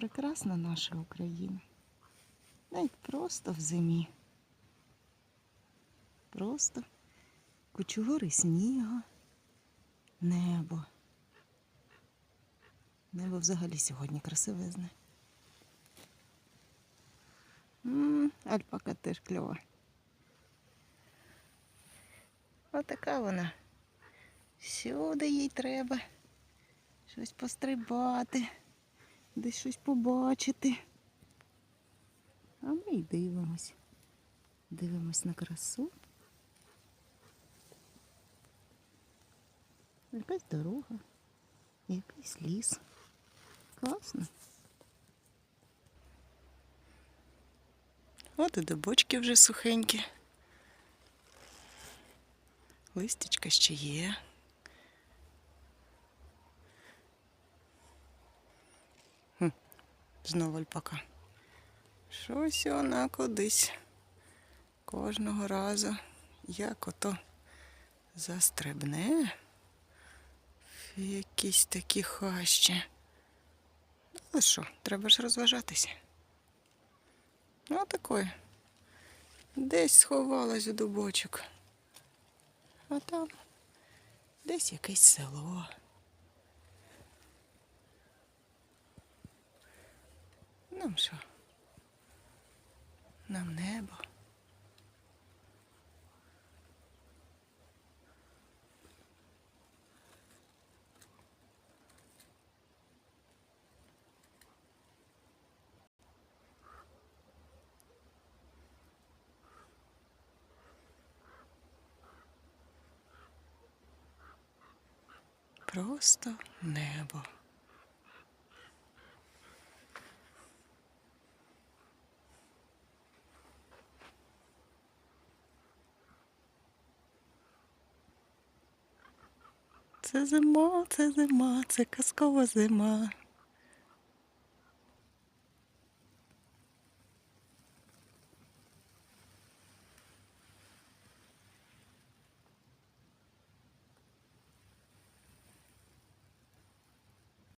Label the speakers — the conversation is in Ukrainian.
Speaker 1: прекрасна наша Україна. Навіть просто в зимі. Просто кучугури снігу, небо. Небо взагалі сьогодні красивезне. М, Альпака теж кльова. Отака вона. Всюди їй треба щось пострибати, десь щось побачити. А ми й дивимось. Дивимось на красу. Якась дорога, якийсь ліс. Класно. От і дубочки вже сухенькі. Листячка ще є. Знову альпака. Щось вона кудись кожного разу, як ото застрибне в якісь такі хащі. Але що, треба ж розважатися. Ну, такое. Десь сховалась у дубочок. А там десь якесь село. Нам що? Нам небо. Просто небо. Це зима, це зима, це казкова зима.